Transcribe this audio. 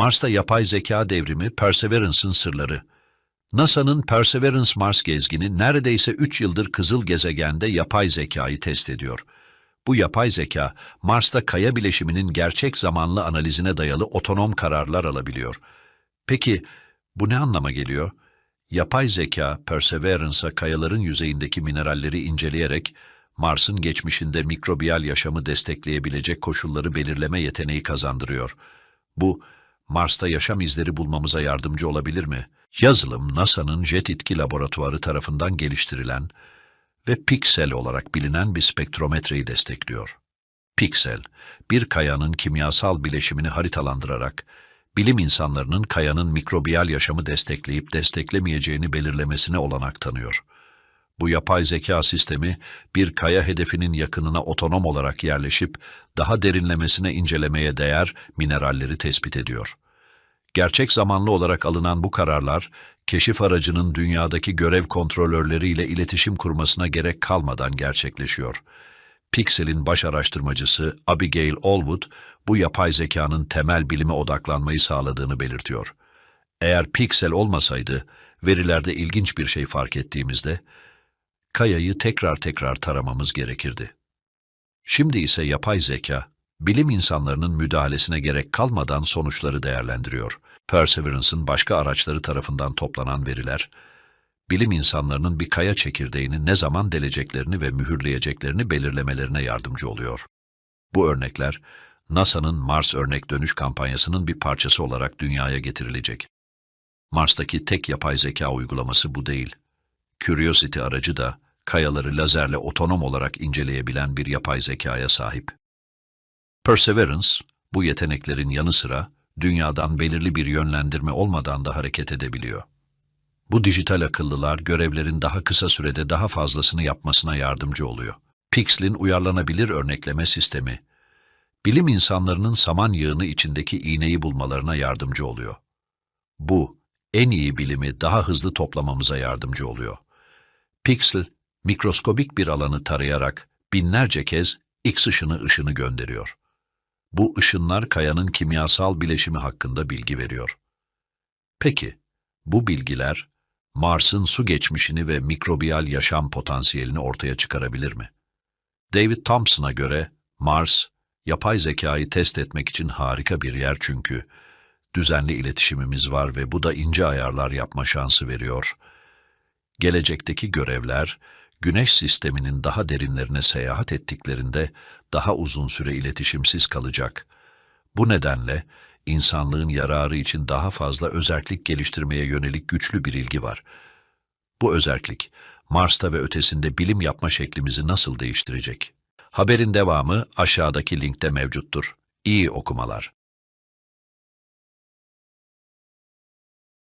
Mars'ta yapay zeka devrimi Perseverance'ın sırları. NASA'nın Perseverance Mars gezgini neredeyse 3 yıldır kızıl gezegende yapay zekayı test ediyor. Bu yapay zeka, Mars'ta kaya bileşiminin gerçek zamanlı analizine dayalı otonom kararlar alabiliyor. Peki bu ne anlama geliyor? Yapay zeka, Perseverance'a kayaların yüzeyindeki mineralleri inceleyerek Mars'ın geçmişinde mikrobiyal yaşamı destekleyebilecek koşulları belirleme yeteneği kazandırıyor. Bu, Mars'ta yaşam izleri bulmamıza yardımcı olabilir mi? Yazılım, NASA'nın Jet İtki Laboratuvarı tarafından geliştirilen ve Pixel olarak bilinen bir spektrometreyi destekliyor. Pixel, bir kayanın kimyasal bileşimini haritalandırarak, bilim insanlarının kayanın mikrobiyal yaşamı destekleyip desteklemeyeceğini belirlemesine olanak tanıyor. Bu yapay zeka sistemi bir kaya hedefinin yakınına otonom olarak yerleşip daha derinlemesine incelemeye değer mineralleri tespit ediyor. Gerçek zamanlı olarak alınan bu kararlar, keşif aracının dünyadaki görev kontrolörleriyle iletişim kurmasına gerek kalmadan gerçekleşiyor. Pixel'in baş araştırmacısı Abigail Allwood, bu yapay zekanın temel bilime odaklanmayı sağladığını belirtiyor. Eğer Pixel olmasaydı, verilerde ilginç bir şey fark ettiğimizde, kayayı tekrar tekrar taramamız gerekirdi. Şimdi ise yapay zeka, bilim insanlarının müdahalesine gerek kalmadan sonuçları değerlendiriyor. Perseverance'ın başka araçları tarafından toplanan veriler, bilim insanlarının bir kaya çekirdeğini ne zaman deleceklerini ve mühürleyeceklerini belirlemelerine yardımcı oluyor. Bu örnekler, NASA'nın Mars Örnek Dönüş kampanyasının bir parçası olarak dünyaya getirilecek. Mars'taki tek yapay zeka uygulaması bu değil. Curiosity aracı da kayaları lazerle otonom olarak inceleyebilen bir yapay zekaya sahip. Perseverance, bu yeteneklerin yanı sıra dünyadan belirli bir yönlendirme olmadan da hareket edebiliyor. Bu dijital akıllılar görevlerin daha kısa sürede daha fazlasını yapmasına yardımcı oluyor. Pixel'in uyarlanabilir örnekleme sistemi, bilim insanlarının saman yığını içindeki iğneyi bulmalarına yardımcı oluyor. Bu, en iyi bilimi daha hızlı toplamamıza yardımcı oluyor. Pixel, mikroskobik bir alanı tarayarak binlerce kez X ışını ışını gönderiyor. Bu ışınlar kayanın kimyasal bileşimi hakkında bilgi veriyor. Peki, bu bilgiler Mars'ın su geçmişini ve mikrobiyal yaşam potansiyelini ortaya çıkarabilir mi? David Thompson'a göre Mars, yapay zekayı test etmek için harika bir yer çünkü düzenli iletişimimiz var ve bu da ince ayarlar yapma şansı veriyor. Gelecekteki görevler, Güneş sisteminin daha derinlerine seyahat ettiklerinde daha uzun süre iletişimsiz kalacak. Bu nedenle insanlığın yararı için daha fazla özerklik geliştirmeye yönelik güçlü bir ilgi var. Bu özerklik, Mars'ta ve ötesinde bilim yapma şeklimizi nasıl değiştirecek? Haberin devamı aşağıdaki linkte mevcuttur. İyi okumalar.